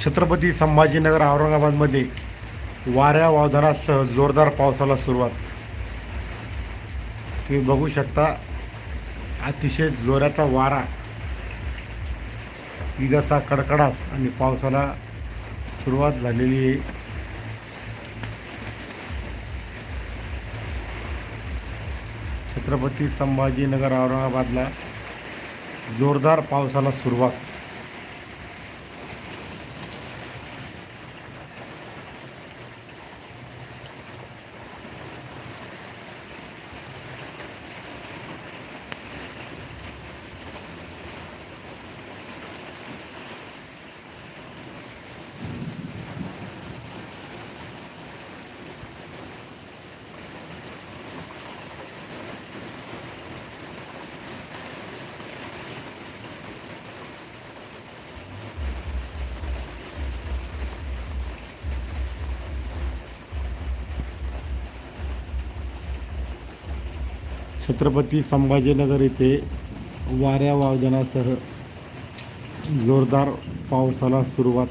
छत्रपती संभाजीनगर औरंगाबादमध्ये वाऱ्या वावधानासह जोरदार पावसाला सुरुवात. तुम्ही बघू शकता अतिशय जोराचा वारा. इगाचा कडकडास आणि पावसाला सुरुवात झालेली आहे. छत्रपती संभाजीनगर औरंगाबादला जोरदार पावसाला सुरुवात. छत्रपती संभाजीनगर येथे वाऱ्या वादनासह जोरदार पावसाला सुरुवात.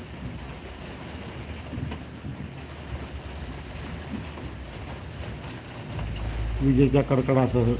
विजेच्या कडकडासह